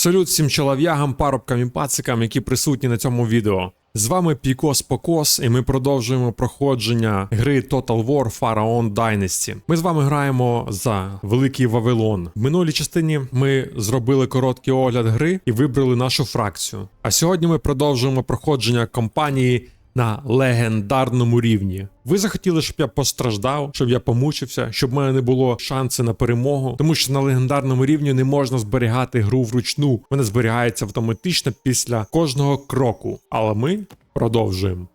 Салют всім чолов'ягам, парубкам і пацикам, які присутні на цьому відео. З вами Пікос Покос, і ми продовжуємо проходження гри Total War Pharaon Dynasty. Ми з вами граємо за Великий Вавилон. В минулій частині ми зробили короткий огляд гри і вибрали нашу фракцію. А сьогодні ми продовжуємо проходження кампанії на легендарному рівні. Ви захотіли, щоб я постраждав, щоб я помучився, щоб в мене не було шансу на перемогу, тому що на легендарному рівні не можна зберігати гру вручну. Вона зберігається автоматично після кожного кроку. Але ми продовжуємо.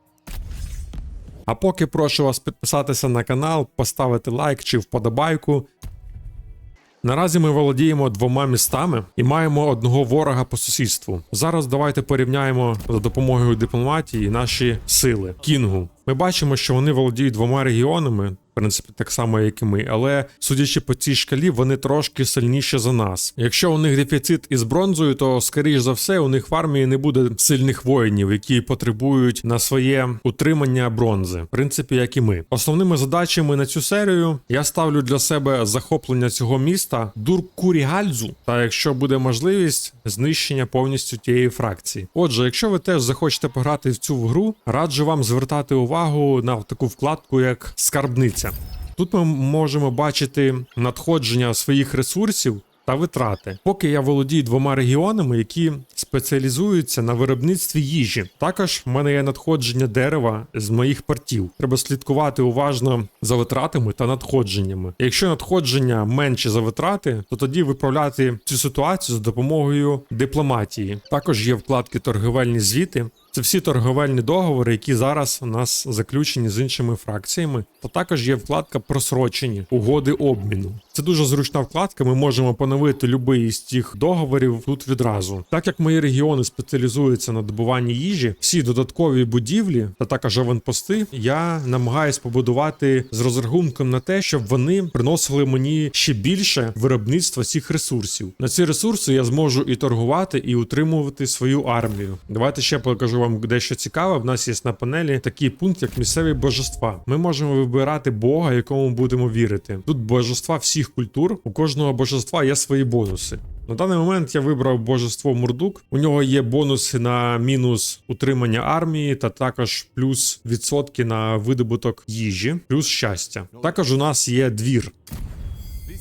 А поки прошу вас підписатися на канал, поставити лайк чи вподобайку. Наразі ми володіємо двома містами і маємо одного ворога по сусідству. Зараз давайте порівняємо за допомогою дипломатії наші сили. Кінгу. Ми бачимо, що вони володіють двома регіонами, в принципі, так само, як і ми, але судячи по цій шкалі, вони трошки сильніші за нас. Якщо у них дефіцит із бронзою, то скоріш за все у них в армії не буде сильних воїнів, які потребують на своє утримання бронзи, в принципі, як і ми. Основними задачами на цю серію я ставлю для себе захоплення цього міста Дуркурігальзу, та якщо буде можливість, знищення повністю тієї фракції. Отже, якщо ви теж захочете пограти в цю гру, раджу вам звертати увагу на таку вкладку, як скарбниця. Тут ми можемо бачити надходження своїх ресурсів та витрати. Поки я володію двома регіонами, які спеціалізуються на виробництві їжі. Також в мене є надходження дерева з моїх портів. Треба слідкувати уважно за витратами та надходженнями. Якщо надходження менше за витрати, то тоді виправляти цю ситуацію за допомогою дипломатії. Також є вкладки торговельні звіти. Це всі торговельні договори, які зараз у нас заключені з іншими фракціями. Та також є вкладка просрочені угоди обміну. Це дуже зручна вкладка. Ми можемо поновити будь-який із цих договорів тут відразу. Так як мої регіони спеціалізуються на добуванні їжі, всі додаткові будівлі та також аванпости я намагаюсь побудувати з розрахунком на те, щоб вони приносили мені ще більше виробництва цих ресурсів. На ці ресурси я зможу і торгувати, і утримувати свою армію. Давайте ще покажу вам дещо цікаве. В нас є на панелі такий пункт, як місцеві божества. Ми можемо вибирати Бога, якому будемо вірити. Тут божества всіх культур. У кожного божества є свої бонуси. На даний момент я вибрав божество Мурдук. У нього є бонуси на мінус утримання армії, та також плюс відсотки на видобуток їжі, плюс щастя. Також у нас є двір.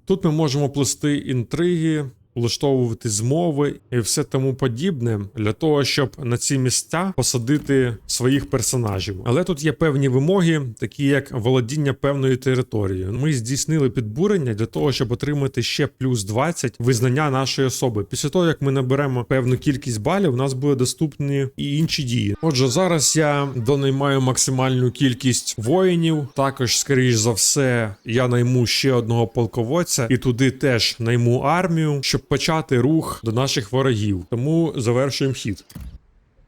Тут ми можемо плести інтриги, влаштовувати змови і все тому подібне для того, щоб на ці місця посадити своїх персонажів. Але тут є певні вимоги, такі як володіння певною територією. Ми здійснили підбурення для того, щоб отримати ще плюс 20 визнання нашої особи. Після того, як ми наберемо певну кількість балів, у нас буде доступні і інші дії. Отже, зараз я донаймаю максимальну кількість воїнів. Також, скоріш за все, я найму ще одного полководця і туди теж найму армію, щоб почати рух до наших ворогів. Тому завершуємо хід.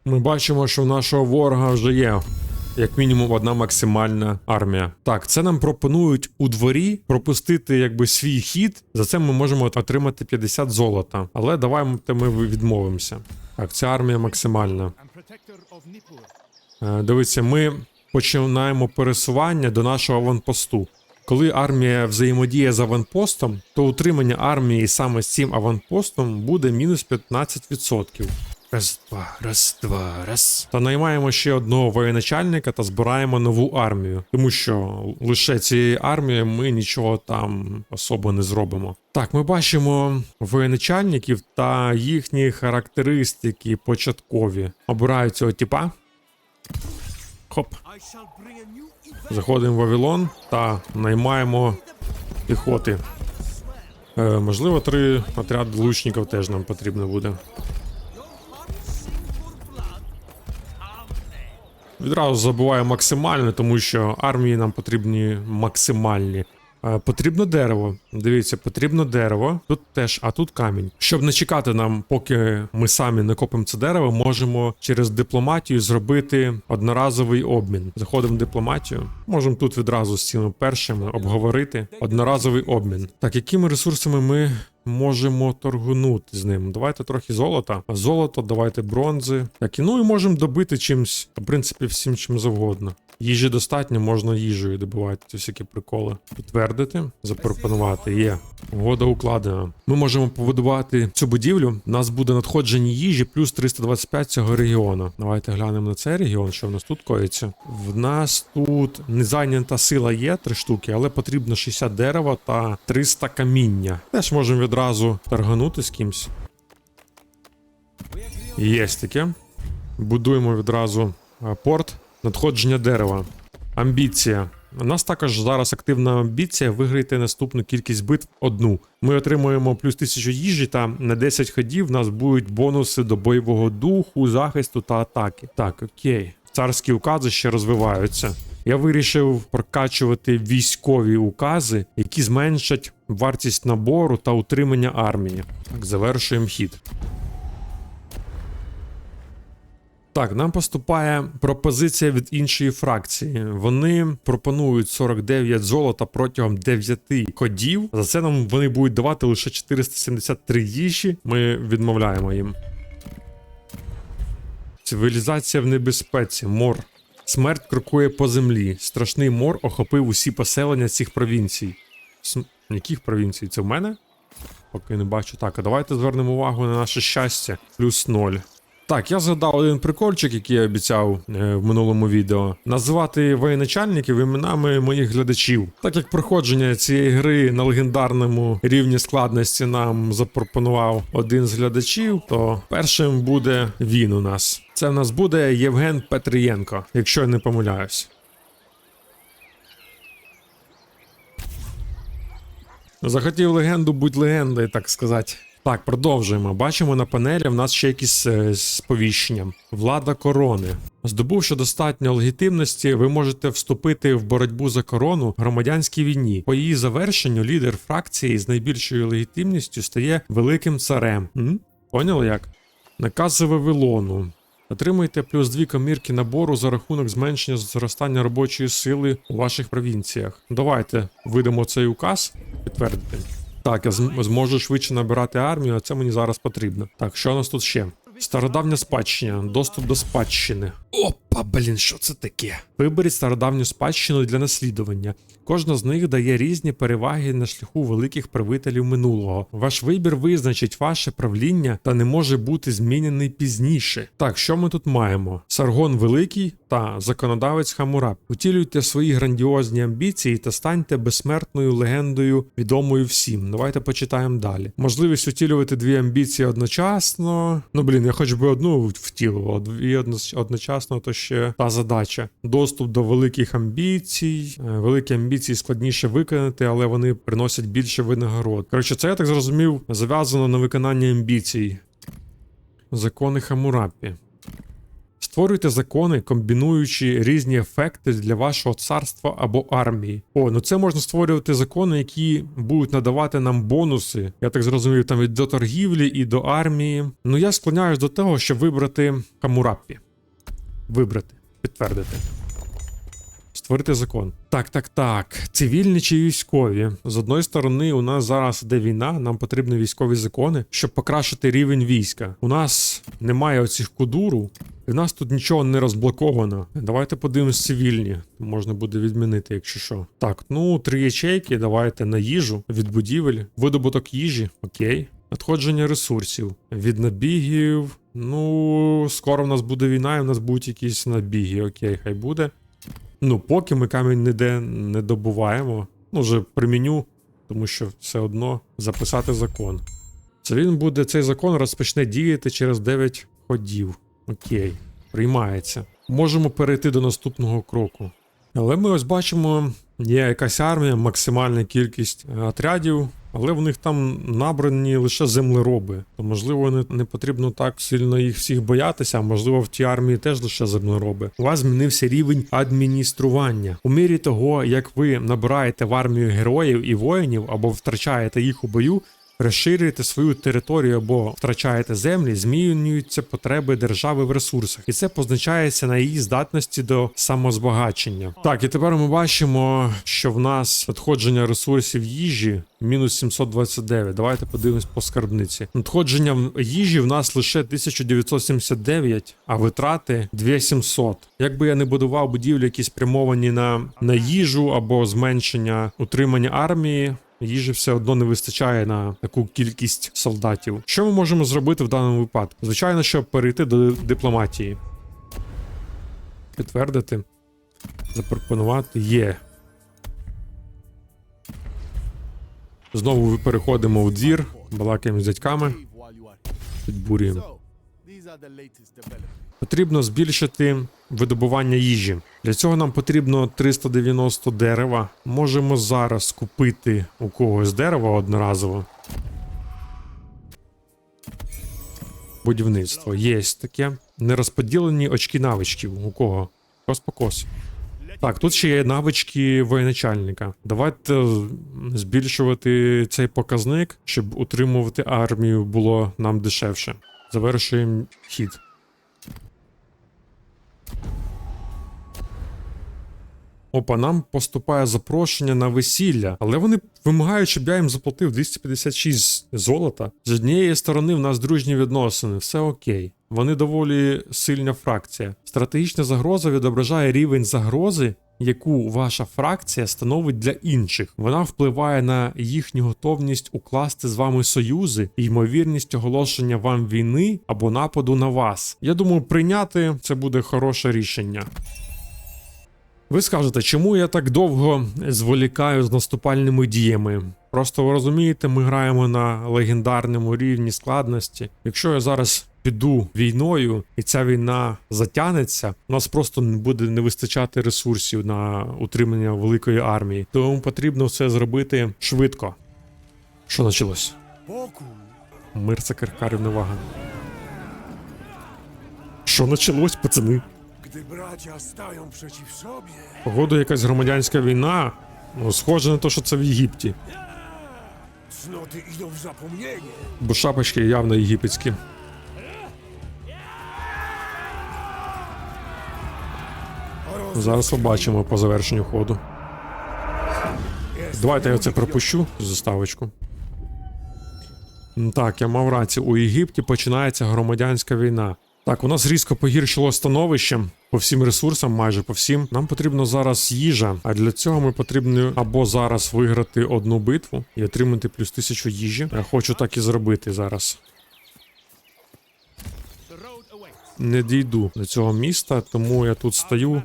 Ми бачимо, що в нашого ворога вже є. Як мінімум одна максимальна армія. Так, це нам пропонують у дворі пропустити якби свій хід. За це ми можемо отримати 50 золота. Але давайте ми відмовимося. Так, ця армія максимальна. Е, Дивіться, ми починаємо пересування до нашого аванпосту. Коли армія взаємодіє з аванпостом, то утримання армії саме з цим аванпостом буде мінус 15%. Раз, два, раз, два, раз. Та наймаємо ще одного воєначальника та збираємо нову армію, тому що лише цією армією ми нічого там особо не зробимо. Так, ми бачимо воєначальників та їхні характеристики початкові. Обираю цього типа. Хоп. Заходимо в Вавилон та наймаємо піхоти. Е, можливо, три отряди лучників теж нам потрібно буде. Відразу забуваю максимально, тому що армії нам потрібні максимальні. Е, Потрібно дерево. Дивіться, потрібно дерево. Тут теж, а тут камінь. Щоб не чекати нам, поки ми самі не копимо це дерево, можемо через дипломатію зробити одноразовий обмін. Заходимо в дипломатію. Можемо тут відразу з цими першими обговорити одноразовий обмін. Так, якими ресурсами ми можемо торгунути з ним? Давайте трохи золота. Золото, давайте бронзи. Так, і ну і можемо добити чимсь, в принципі, всім чим завгодно. Їжі достатньо, можна їжею добувати всякі приколи. Підтвердити, запропонувати. Є. Угода укладена. Ми можемо побудувати цю будівлю. У нас буде надходження їжі плюс 325 цього регіону. Давайте глянемо на цей регіон, що в нас тут коїться. В нас тут незайнята сила є три штуки, але потрібно 60 дерева та 300 каміння. Теж можемо відразу торганути з кимсь. Є таке. Будуємо відразу е, порт. Надходження дерева. Амбіція. У нас також зараз активна амбіція виграти наступну кількість битв одну. Ми отримуємо плюс 1000 їжі та на 10 ходів в нас будуть бонуси до бойового духу, захисту та атаки. Так, окей. Царські укази ще розвиваються. Я вирішив прокачувати військові укази, які зменшать вартість набору та утримання армії. Так, завершуємо хід. Так, нам поступає пропозиція від іншої фракції. Вони пропонують 49 золота протягом 9 ходів. За це нам вони будуть давати лише 473 їжі. Ми відмовляємо їм. Цивілізація в небезпеці. Мор. Смерть крокує по землі. Страшний мор охопив усі поселення цих провінцій. См... Яких провінцій? Це в мене? Поки не бачу. Так, а давайте звернемо увагу на наше щастя. Плюс 0. Так, я згадав один прикольчик, який я обіцяв е, в минулому відео. Називати воєначальників іменами моїх глядачів. Так як проходження цієї гри на легендарному рівні складності нам запропонував один з глядачів, то першим буде він у нас. Це в нас буде Євген Петрієнко, якщо я не помиляюсь. Захотів легенду, будь легендою, так сказати. Так, продовжуємо. Бачимо на панелі в нас ще якісь е, сповіщення. Влада корони. Здобувши достатньо легітимності, ви можете вступити в боротьбу за корону в громадянській війні. По її завершенню лідер фракції з найбільшою легітимністю стає великим царем. М? Поняли як? Накази Вавилону. Отримуйте плюс дві комірки набору за рахунок зменшення зростання робочої сили у ваших провінціях. Давайте видамо цей указ. Підтвердити. Так, я зможу швидше набирати армію, а це мені зараз потрібно. Так, що у нас тут ще? Стародавня спадщина, доступ до спадщини. Опа, блін, що це таке? Виберіть стародавню спадщину для наслідування. Кожна з них дає різні переваги на шляху великих правителів минулого. Ваш вибір визначить ваше правління та не може бути змінений пізніше. Так, що ми тут маємо? Саргон Великий та законодавець Хамурап. Утілюйте свої грандіозні амбіції та станьте безсмертною легендою, відомою всім. Давайте почитаємо далі. Можливість утілювати дві амбіції одночасно. Ну блін, я хоч би одну втілював, дві одночасно, то ще та задача. Доступ до великих амбіцій. Е, Великі амбіції складніше виконати, але вони приносять більше винагород. Коротше, це я так зрозумів, зав'язано на виконання амбіцій. Закони Хамурапі. Створюйте закони, комбінуючи різні ефекти для вашого царства або армії. О, ну це можна створювати закони, які будуть надавати нам бонуси. Я так зрозумів, там і до торгівлі, і до армії. Ну я склоняюсь до того, щоб вибрати Хамурапі. Вибрати, підтвердити. Створити закон. Так, так, так. Цивільні чи військові. З одної сторони, у нас зараз іде війна, нам потрібні військові закони, щоб покращити рівень війська. У нас немає оцих кудуру, і в нас тут нічого не розблоковано. Давайте подивимось цивільні. Можна буде відмінити, якщо що. Так, ну три ячейки, давайте на їжу від будівель, видобуток їжі, окей. Надходження ресурсів від набігів. Ну, скоро в нас буде війна, і в нас будуть якісь набіги. Окей, хай буде. Ну, поки ми камінь ніде не добуваємо. Ну, вже приміню, тому що все одно записати закон. Це він буде, цей закон розпочне діяти через 9 ходів. Окей, приймається. Можемо перейти до наступного кроку. Але ми ось бачимо, є якась армія, максимальна кількість отрядів, але в них там набрані лише землероби. То можливо не, не потрібно так сильно їх всіх боятися, а можливо в тій армії теж лише землероби. У вас змінився рівень адміністрування. У мірі того, як ви набираєте в армію героїв і воїнів або втрачаєте їх у бою. Розширюєте свою територію або втрачаєте землі, змінюються потреби держави в ресурсах, і це позначається на її здатності до самозбагачення. Так, і тепер ми бачимо, що в нас надходження ресурсів їжі мінус 729. Давайте подивимось по скарбниці. Надходження їжі в нас лише 1979, а витрати 2700. Якби я не будував будівлі, які спрямовані на, на їжу або зменшення утримання армії. Їжі все одно не вистачає на таку кількість солдатів. Що ми можемо зробити в даному випадку? Звичайно, щоб перейти до дипломатії. Підтвердити. Запропонувати є. Знову переходимо в двір, балакаємо з дядьками, підбурюємо. Потрібно збільшити видобування їжі. Для цього нам потрібно 390 дерева. Можемо зараз купити у когось дерева одноразово. Будівництво. Є таке. Нерозподілені очки навичків. У кого? Кос по. Так, тут ще є навички воєначальника. Давайте е, збільшувати цей показник, щоб утримувати армію було нам дешевше. Завершуємо хід. Опа, нам поступає запрошення на весілля, але вони вимагають, щоб я їм заплатив 256 золота. З однієї сторони, в нас дружні відносини, все окей. Вони доволі сильна фракція. Стратегічна загроза відображає рівень загрози, яку ваша фракція становить для інших. Вона впливає на їхню готовність укласти з вами союзи і ймовірність оголошення вам війни або нападу на вас. Я думаю, прийняти це буде хороше рішення. Ви скажете, чому я так довго зволікаю з наступальними діями? Просто ви розумієте, ми граємо на легендарному рівні складності. Якщо я зараз піду війною і ця війна затягнеться, у нас просто буде не вистачати ресурсів на утримання великої армії. Тому потрібно все зробити швидко. Що почалось? Мир це каркарів невага. Що почалось, пацани? Gdy bracia stają przeciw sobie, Погоду якась громадянська війна. Ну, схоже на те, що це в Єгипті. cnoty idą w zapomnienie. Бо шапочки явно єгипетські. Зараз побачимо по завершенню ходу. Давайте я це пропущу заставочку. М, Так, я мав рацію. У Єгипті починається громадянська війна. Так, у нас різко погіршило становище по всім ресурсам, майже по всім. Нам потрібно зараз їжа, а для цього ми потрібно або зараз виграти одну битву і отримати плюс тисячу їжі. Я хочу так і зробити зараз. Не дійду до цього міста, тому я тут стою.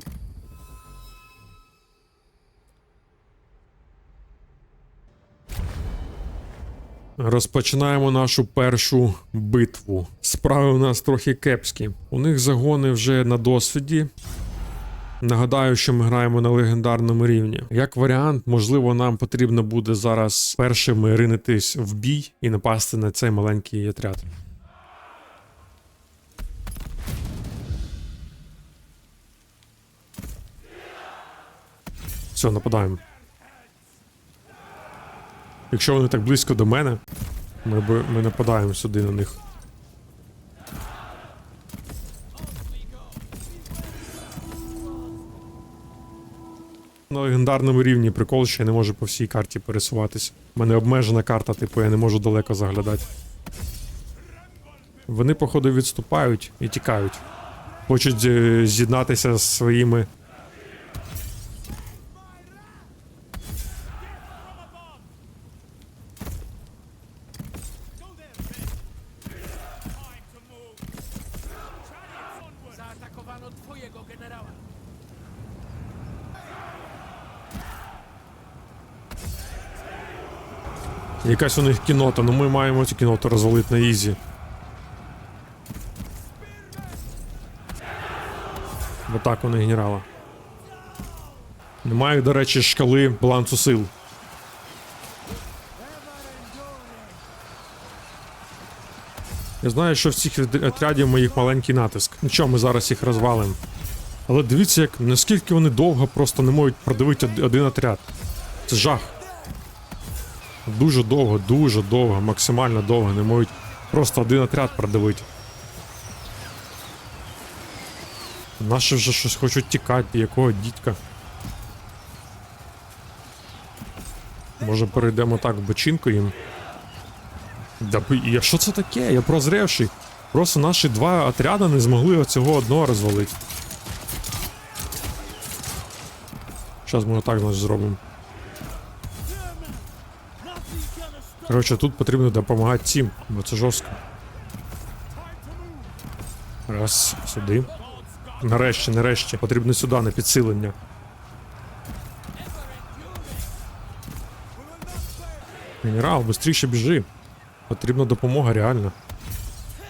Розпочинаємо нашу першу битву. Справи у нас трохи кепські. У них загони вже на досвіді. Нагадаю, що ми граємо на легендарному рівні. Як варіант, можливо, нам потрібно буде зараз першими ринитись в бій і напасти на цей маленький отряд. Все, нападаємо. Якщо вони так близько до мене, ми, б- ми нападаємо сюди на них. На легендарному рівні прикол, що я не можу по всій карті пересуватись. У мене обмежена карта, типу я не можу далеко заглядати. Вони, походу, відступають і тікають. Хочуть е, з'єднатися з своїми Якась у них кінота, ну ми маємо цю кіноту розвалити на ізі. В атаку на генерала. Немає, до речі, шкали балансу сил. Я знаю, що в цих отрядів моїх маленький натиск. Нічого, ми зараз їх розвалимо. Але дивіться, як наскільки вони довго просто не можуть продивити один отряд. Це жах. Дуже довго, дуже довго, максимально довго. Не можуть просто один отряд продавити. Наші вже щось хочуть тікати, якого дідька. Може перейдемо так в бочинку їм. Да я що це таке? Я прозревший. Просто наші два отряди не змогли оцього одного розвалити. Зараз ми отак значить, зробимо. Коротше, тут потрібно допомагати цим, бо це жорстко. Раз, сюди. Нарешті, нарешті. Потрібно сюди на підсилення. Генерал, швидше біжи. Потрібна допомога реально.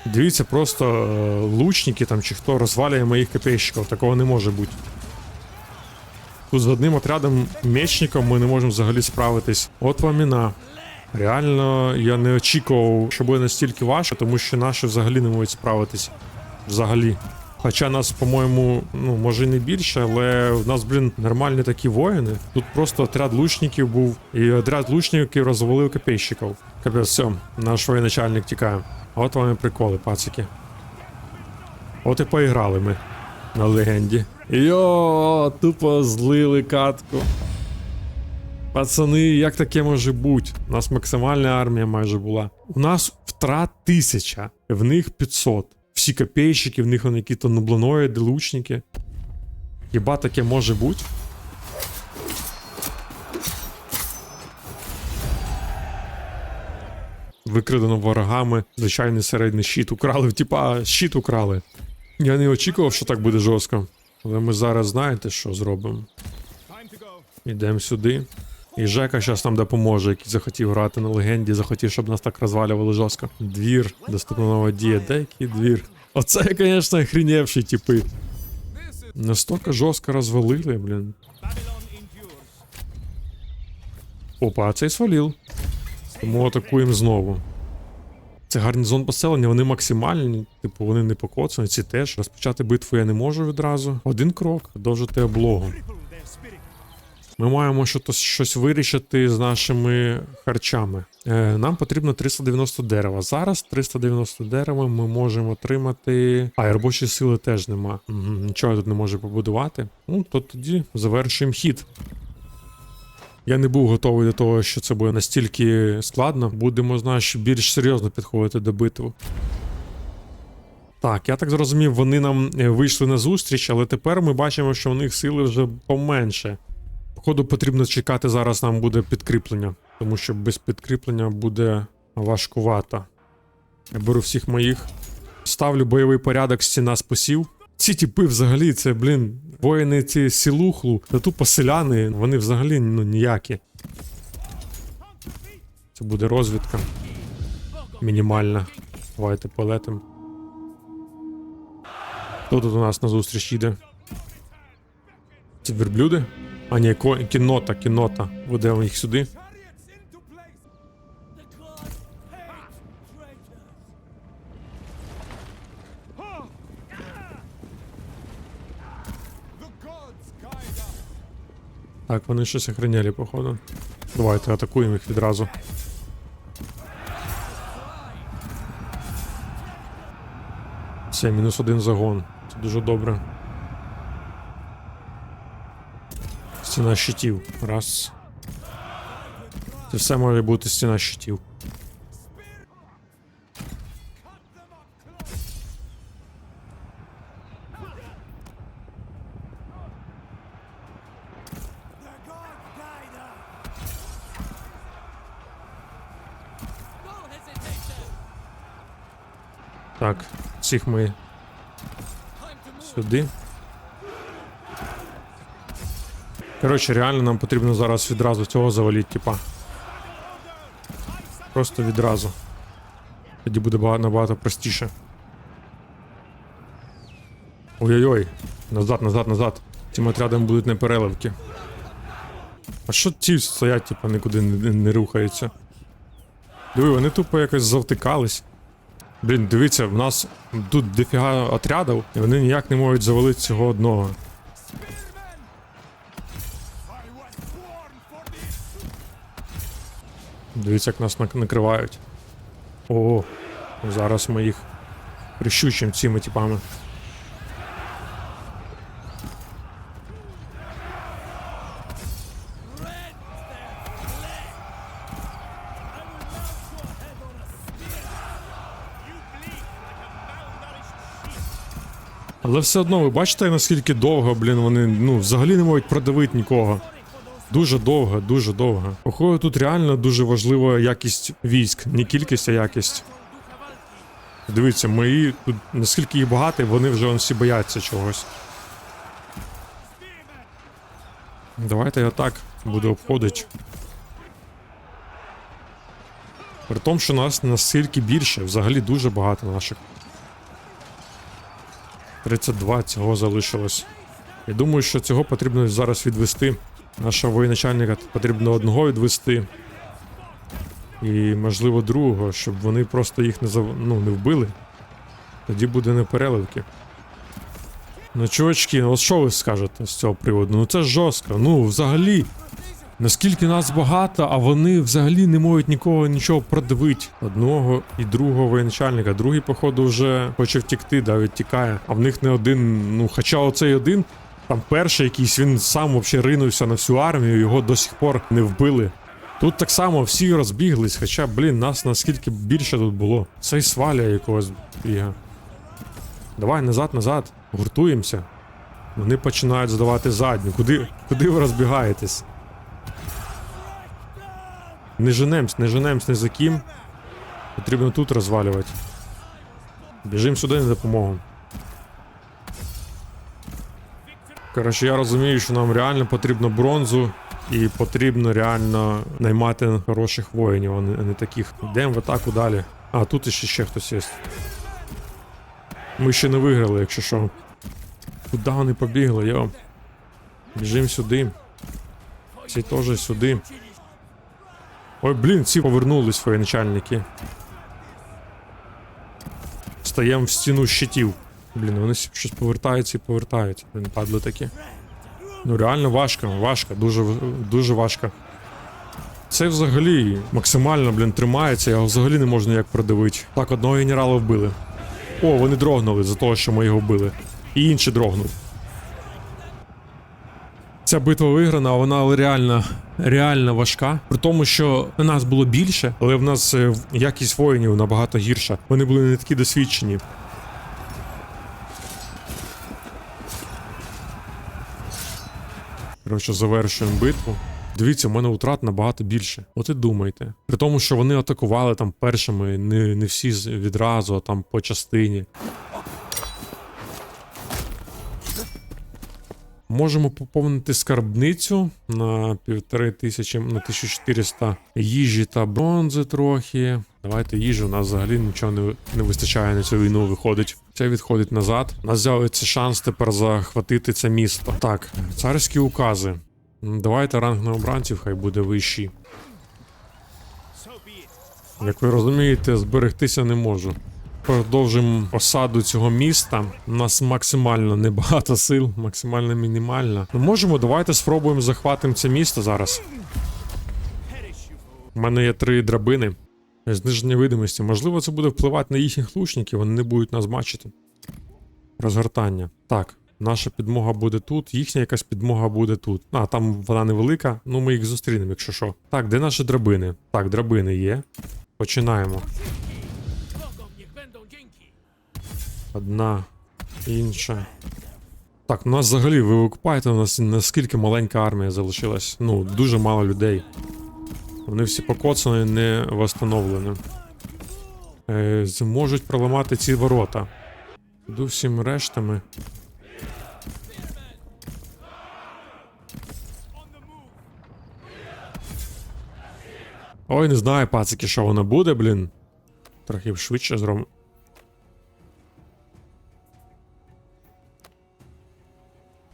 Дивіться, просто е, лучники там чи хто розвалює моїх копейщиків. Такого не може бути. Тут з одним отрядом мечників ми не можемо взагалі справитись. От вам іна. Реально, я не очікував, що буде настільки важко, тому що наші взагалі не можуть справитись. Взагалі. Хоча нас, по-моєму, ну, може і не більше, але в нас, блін, нормальні такі воїни. Тут просто отряд лучників був, і отряд лучників розвалив копейщиків. Капець, все, наш воєначальник тікає. От вам і приколи, пацики. От і поіграли ми на легенді. Йо, тупо злили катку. Пацани, як таке може бути? У нас максимальна армія майже була. У нас втрат тисяча, в них 500. Всі копейщики, в них вони якісь нублоноїди, лучники. Хіба таке може бути? Викрадено ворогами звичайний середній щит. Украли, типа, щит украли. Я не очікував, що так буде жорстко. Але ми зараз знаєте, що зробимо. Ідемо сюди. І Жека зараз нам допоможе, який захотів грати на легенді, захотів, щоб нас так розвалювали жорстко. Двір, доступна нова дія. Де двір? Оце, звісно, охреневші типи. Настільки жорстко розвалили, блін. Опа, а цей свалив. Тому атакуємо знову. Це гарнізон поселення, вони максимальні, типу, вони не покоцані, ці теж. Розпочати битву я не можу відразу. Один крок, продовжити облогу. Ми маємо щось, щось вирішити з нашими харчами. Е, нам потрібно 390 дерева. Зараз 390 дерева ми можемо отримати. А, і робочої сили теж нема. Нічого я тут не можу побудувати. Ну, то тоді завершуємо хід. Я не був готовий до того, що це буде настільки складно. Будемо, знаєш, більш серйозно підходити до битви. Так, я так зрозумів, вони нам е, вийшли на зустріч, але тепер ми бачимо, що у них сили вже поменше. Походу, потрібно чекати зараз нам буде підкріплення, тому що без підкріплення буде важкувато. Я беру всіх моїх. Ставлю бойовий порядок, стіна спасів. Ці тіпи взагалі, це, блін, воїни ці сілухлу, та тупо селяни, вони взагалі ну, ніякі. Це буде розвідка. Мінімальна. Давайте полетим. Хто тут у нас на зустріч їде? Це верблюди? А ні, кінота, кінота. Ведемо їх сюди. Так, вони щось охренели, походу. Давайте атакуємо їх відразу. Все, мінус один загон. Це дуже добре. Стіна щитів. Раз. Це все може бути стіна щитів. Так, цих ми сюди. Коротше, реально нам потрібно зараз відразу цього завалити, типа. Просто відразу. Тоді буде ба- набагато простіше. Ой-ой-ой. Назад, назад, назад. Цим отрядом будуть непереливки. А що ці стоять, типа, нікуди не, не рухаються? Диви, вони тупо якось завтикались. Блін, дивіться, в нас тут дофіга отрядів, і вони ніяк не можуть завалити цього одного. Дивіться, як нас накривають. О, зараз ми їх прищучимо цими типами. Але все одно, ви бачите, наскільки довго, блін, вони ну, взагалі не можуть продавити нікого. Дуже довго, дуже довго. Походу, тут реально дуже важлива якість військ, не кількість, а якість. Дивіться, мої тут наскільки їх багато, вони вже вон, всі бояться чогось. Давайте я так буду обходити. При тому, що нас наскільки більше, взагалі дуже багато наших. 32 цього залишилось. Я думаю, що цього потрібно зараз відвести. Нашого воєначальника потрібно одного відвести. І, можливо, другого, щоб вони просто їх не зав... ну, не вбили. Тоді буде непереливки. Ну, чувачки, ну от що ви скажете з цього приводу? Ну це жорстко. Ну, взагалі, наскільки нас багато, а вони взагалі не можуть нікого нічого продавити. Одного і другого воєначальника. Другий, походу, вже хоче втікти, да, відтікає. А в них не один. Ну, хоча оцей один, там перший якийсь, він сам взагалі ринувся на всю армію, його до сих пор не вбили. Тут так само всі розбіглись, хоча, блін, нас наскільки більше тут було. Цей сваля якогось біга. Давай назад, назад, гуртуємося. Вони починають здавати задню. Куди, куди ви розбігаєтесь? Не женемсь, не женемсь не за ким. Потрібно тут розвалювати. Біжим сюди на допомогу. Коротше, я розумію, що нам реально потрібно бронзу і потрібно реально наймати хороших воїнів, а не, таких. Йдемо в атаку далі. А, тут іще ще хтось є. Ми ще не виграли, якщо що. Куди вони побігли, йо? Біжим сюди. Ці теж сюди. Ой, блін, ці повернулись воєначальники. Стаємо в стіну щитів. Блін, вони щось повертаються і повертаються. Блін, падли такі. Ну реально важко, важко, дуже, дуже важко. Це взагалі максимально, блін, тримається, його взагалі не можу ніяк продавити. Так, одного генерала вбили. О, вони дрогнули за того, що ми його вбили. І інший дрогнув. Ця битва виграна, вона реально, реально важка. При тому, що нас було більше, але в нас е, якість воїнів набагато гірша. Вони були не такі досвідчені. Коротше, завершуємо битву. Дивіться, у мене утрат набагато більше. От і думайте. При тому, що вони атакували там першими, не, не всі відразу, а там по частині. Можемо поповнити скарбницю на півтори тисячі, на 1400 їжі та бронзи трохи. Давайте їжі, у нас взагалі нічого не, не вистачає на цю війну, виходить. Це відходить назад. У нас з'явиться шанс тепер захватити це місто. Так, царські укази. Давайте ранг на обранців хай буде вищий. Як ви розумієте, зберегтися не можу. Продовжимо осаду цього міста. У нас максимально небагато сил, максимально мінімально. Ну можемо, давайте спробуємо захватимо це місто зараз. У мене є три драбини. Зниження видимості. Можливо, це буде впливати на їхніх лучників, вони не будуть нас бачити. Розгортання. Так, наша підмога буде тут, їхня якась підмога буде тут. А, там вона невелика, ну ми їх зустрінемо, якщо що. Так, де наші драбини? Так, драбини є. Починаємо. Одна, інша. Так, у нас взагалі, ви викупаєте, у нас наскільки маленька армія залишилась. Ну, дуже мало людей. Вони всі покоцані, не восстановлені. Е, зможуть проламати ці ворота. Іду всім рештами. Ой, не знаю, пацики, що воно буде, блін. Трохи швидше зробимо.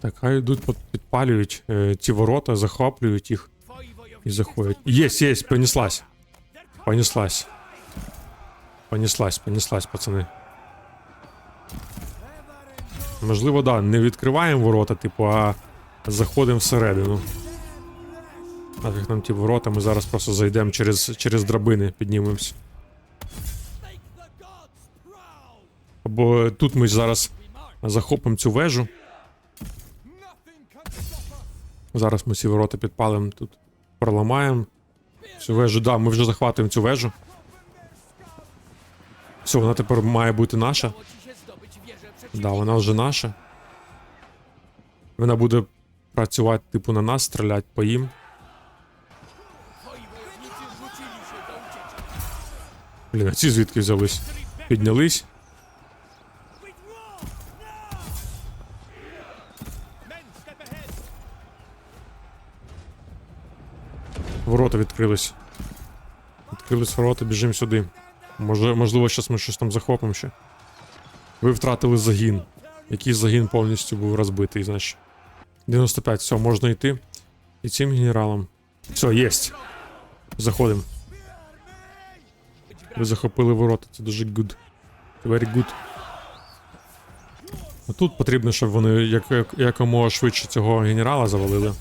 Так, хай йдуть підпалюють е, ці ворота, захоплюють їх і заходять. Єсть, єсть, понеслась. Понеслась. Понеслась, понеслась, пацани. Можливо, да, не відкриваємо ворота, типу, а заходимо всередину. Нафіг нам ті ворота, ми зараз просто зайдемо через, через драбини, піднімемось. Або тут ми зараз захопимо цю вежу. Зараз ми ці ворота підпалимо тут. Проламаємо. Цю вежу, да, ми вже захватуємо цю вежу. Все, вона тепер має бути наша. Да, вона вже наша. Вона буде працювати, типу, на нас, стріляти по їм. Блін, а ці звідки взялись? Піднялись. Ворота відкрились. Відкрились ворота, біжимо сюди. Може, можливо, зараз ми щось там захопимо ще. Ви втратили загін. Який загін повністю був розбитий, значить. 95, все, можна йти. І цим генералам. Все, єсть. Заходимо. Ви захопили ворота, це дуже good. Very good. А тут потрібно, щоб вони як, якомога швидше цього генерала завалили.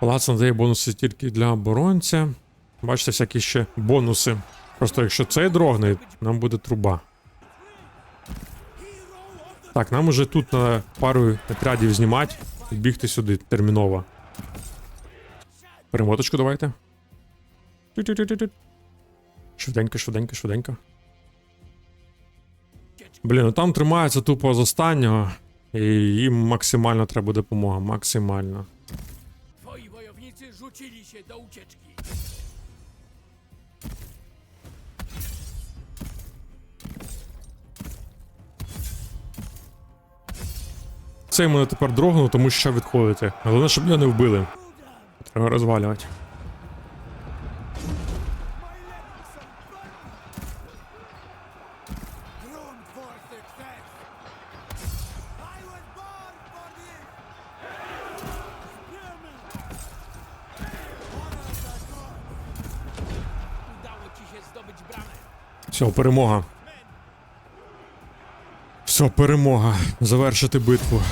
Палац надає бонуси тільки для оборонця. Бачите, всякі ще бонуси. Просто якщо цей дрогне, нам буде труба. Так, нам уже тут на пару отрядів знімати і бігти сюди терміново. Перемоточку давайте. Швиденько, швиденько, швиденько. Блін, ну там тримається тупо з останнього. І їм максимально треба допомога. Максимально. Rzucili się do ucieczki. Цей мене тепер дрогнув, тому що відходити. Головне, щоб мене не вбили. Треба розвалювати. Все, перемога. Все, перемога. Завершити битву.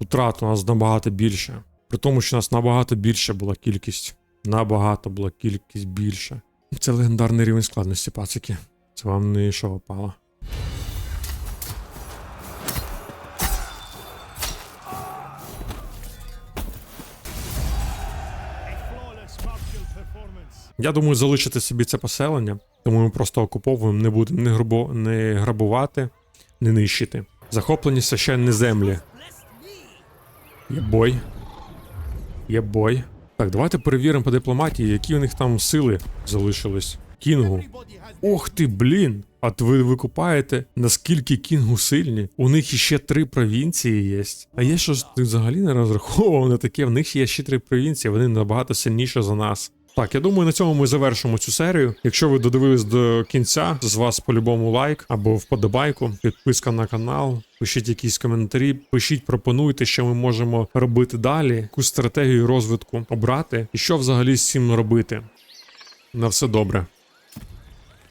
Утрат у нас набагато більше. При тому, що у нас набагато більше була кількість. Набагато була кількість більше. Це легендарний рівень складності, пацики. Це вам не що впало. Я думаю, залишити собі це поселення, тому ми просто окуповуємо, не будемо не, грубо, не грабувати, не нищити. Захоплені священні землі. Є бой. Є бой. Так, давайте перевіримо по дипломатії, які у них там сили залишились. Кінгу. Ох ти, блін! А ви викупаєте, наскільки кінгу сильні? У них іще три провінції є. А я щось взагалі не розраховував на таке. В них є ще три провінції, вони набагато сильніші за нас. Так, я думаю, на цьому ми завершимо цю серію. Якщо ви додивились до кінця, з вас по-любому лайк або вподобайку, підписка на канал, пишіть якісь коментарі, пишіть, пропонуйте, що ми можемо робити далі, яку стратегію розвитку обрати, і що взагалі з цим робити. На все добре.